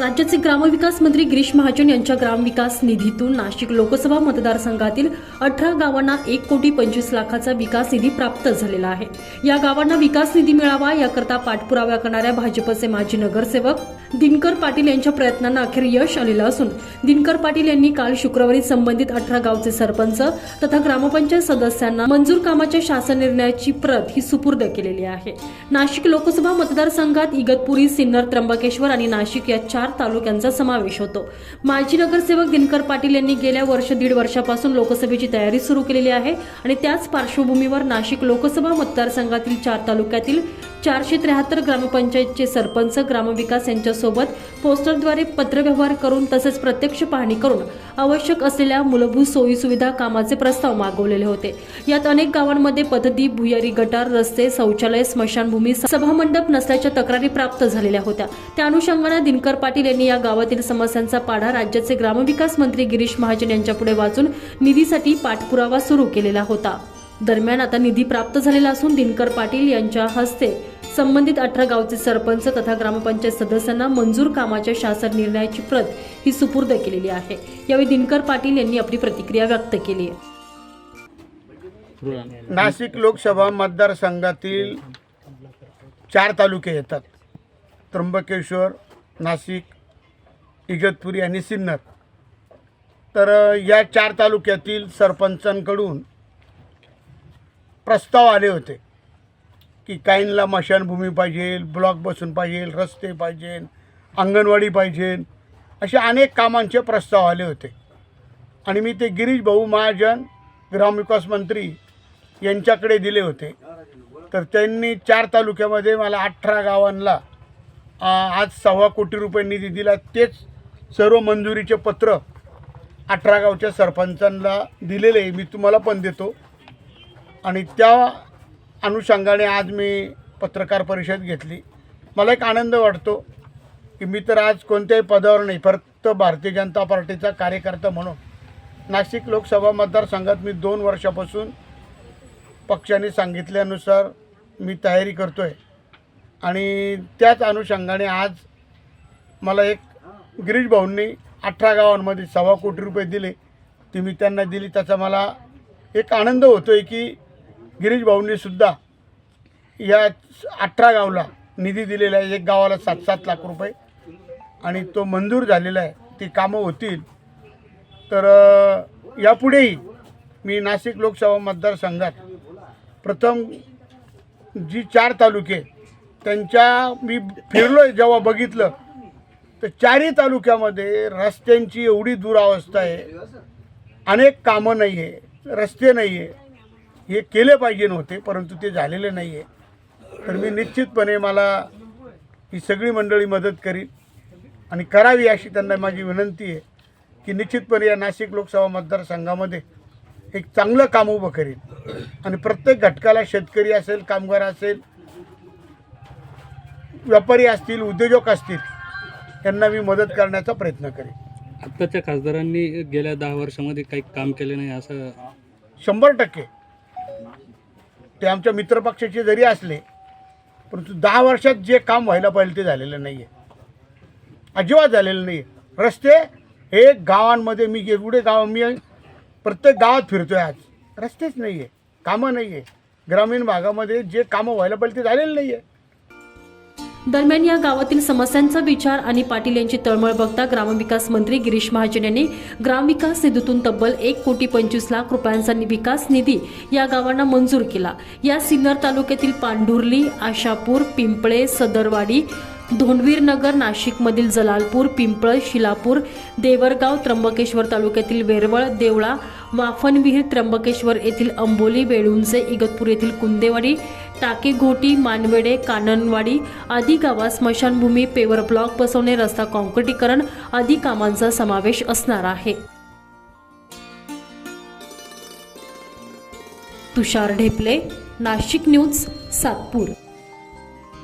राज्याचे ग्रामविकास मंत्री गिरीश महाजन यांच्या ग्रामविकास निधीतून नाशिक लोकसभा मतदारसंघातील अठरा गावांना एक कोटी पंचवीस लाखाचा विकास निधी प्राप्त झालेला आहे. या गावांना विकास निधी मिळावा याकरता पाठपुरावा करणाऱ्या भाजपचे माजी नगरसेवक दिनकर पाटील यांच्या प्रयत्नांना अखेर यश आलेलं असून दिनकर पाटील यांनी काल शुक्रवारी संबंधित अठरा गावचे सरपंच तथा ग्रामपंचायत सदस्यांना मंजूर कामाच्या शासन निर्णयाची प्रत ही सुपूर्द केलेली आहे. नाशिक लोकसभा मतदारसंघात इगतपुरी सिन्नर त्र्यंबकेश्वर आणि नाशिक या चार तालुक्यांचा समावेश होतो. माजी नगरसेवक दिनकर पाटील यांनी गेल्या वर्ष दीड वर्षापासून लोकसभेची तयारी सुरू केलेली आहे आणि त्याच पार्श्वभूमीवर नाशिक लोकसभा मतदारसंघातील चार तालुक्यातील चारशे त्र्याहत्तर ग्रामपंचायतचे सरपंच ग्रामविकास यांच्यासोबत पोस्टरद्वारे पत्रव्यवहार करून तसेच प्रत्यक्ष पाहणी करून आवश्यक असलेल्या मूलभूत सोयीसुविधा कामाचे प्रस्ताव मागवलेले होते. यात अनेक गावांमध्ये पथदीप भुयारी गटार रस्ते शौचालय स्मशानभूमी सभामंडप नसल्याच्या तक्रारी प्राप्त झालेल्या होत्या. त्या अनुषंगाने दिनकर पाटील यांनी या गावातील समस्यांचा पाढा राज्याचे ग्रामविकास मंत्री गिरीश महाजन यांच्यापुढे वाचून निधीसाठी पाठपुरावा सुरू केलेला होता. दरम्यान आता निधी प्राप्त झालेला असून दिनकर पाटील यांच्या हस्ते संबंधित अठरा गावचे सरपंच तथा ग्रामपंचायत सदस्यांना मंजूर कामाच्या शासन निर्णयाची प्रत ही सुपूर्द केलेली आहे. यावेळी दिनकर पाटील यांनी आपली प्रतिक्रिया व्यक्त केली. आहे नाशिक लोकसभा मतदारसंघातील चार तालुके येतात. त्र्यंबकेश्वर नाशिक इगतपुरी आणि सिन्नर. तर या चार तालुक्यातील सरपंचांकडून प्रस्ताव आले होते. की काहींना मशानभूमी पाहिजे ब्लॉक बसून पाहिजे रस्ते पाहिजे अंगणवाडी पाहिजे. असे अनेक कामांचे प्रस्ताव आले होते. आणि मी ते गिरीश भाऊ महाजन ग्रामविकास मंत्री यांच्याकडे दिले होते. तर त्यांनी चार तालुक्यामध्ये मला अठरा गावांना आज सव्वा कोटी रुपये निधी दिला. तेच सर्व मंजुरीचे पत्र अठरा गावच्या सरपंचांना दिलेले मी तुम्हाला पण देतो. आणि त्या अनुषंगाने आज मी पत्रकार परिषद घेतली. मला एक आनंद वाटतो की मी तर आज कोणत्याही पदावर नाही फक्त भारतीय जनता पार्टीचा कार्यकर्ता म्हणून. नाशिक लोकसभा मतदारसंघात मी दोन वर्षापासून पक्षाने सांगितल्यानुसार मी तयारी करतो आहे आणि त्याच अनुषंगाने आज मला एक गिरीश भाऊंनी अठरा गावांमध्ये सव्वा कोटी रुपये दिले. ती मी त्यांना दिली. त्याचा मला एक आनंद होतो आहे की गिरीश भाऊंनीसुद्धा या अठरा गावला निधी दिलेला आहे. एक गावाला सात सात लाख रुपये. आणि तो मंजूर झालेला आहे. ती कामं होतील. तर यापुढेही मी नाशिक लोकसभा मतदारसंघात प्रथम जी चार तालुके त्यांच्या मी फिरलो आहे जेव्हा बघितलं तर चारही तालुक्यामध्ये रस्त्यांची एवढी दुरावस्था आहे. अनेक कामं नाही आहे रस्ते नाही आहे हे केले पाहिजे नव्हते परंतु ते झालेले नाही आहे तर मी निश्चितपणे मला ही सगळी मंडळी मदत करील आणि करावी अशी त्यांना माझी विनंती आहे की निश्चितपणे या नाशिक लोकसभा मतदारसंघामध्ये एक चांगलं काम उभं करील. आणि प्रत्येक घटकाला शेतकरी असेल कामगार असेल व्यापारी असतील उद्योजक असतील यांना मी मदत करण्याचा प्रयत्न करेन आत्ताच्या खासदारांनी गेल्या दहा वर्षामध्ये काही काम केले नाही असं शंभर टक्के. ते आमच्या मित्रपक्षाचे जरी असले परंतु दहा वर्षात जे काम व्हायला पाहिजे ते झालेलं नाही आहे अजिबात झालेलं नाही आहे रस्ते हे गावांमध्ये मी एवढे गाव मी प्रत्येक गावात फिरतो आहे आज. रस्तेच नाही आहे कामं नाही आहे ग्रामीण भागामध्ये जे कामं व्हायला पाहिजे ते झालेलं नाही आहे दरम्यान या गावातील समस्यांचा विचार आणि पाटील यांची तळमळ बघता ग्रामविकास मंत्री गिरीश महाजन यांनी ग्रामविकास निधीतून तब्बल एक कोटी पंचवीस लाख रुपयांचा विकास निधी या गावांना मंजूर केला. या सिन्नर तालुक्यातील पांढुर्ली आशापूर पिंपळे सदरवाडी धोंडवीर नगर नाशिकमधील जलालपूर पिंपळ शिलापूर देवरगाव त्र्यंबकेश्वर तालुक्यातील वेरवळ देवळा वाफनविहीर त्र्यंबकेश्वर येथील अंबोली वेळुंचे इगतपूर येथील कुंदेवाडी टाकेघोटी मानवेडे काननवाडी आदी गावात स्मशानभूमी पेवर ब्लॉक बसवणे रस्ता काँक्रिटीकरण आदी कामांचा समावेश असणार आहे. तुषार ढेपले नाशिक न्यूज सातपूर.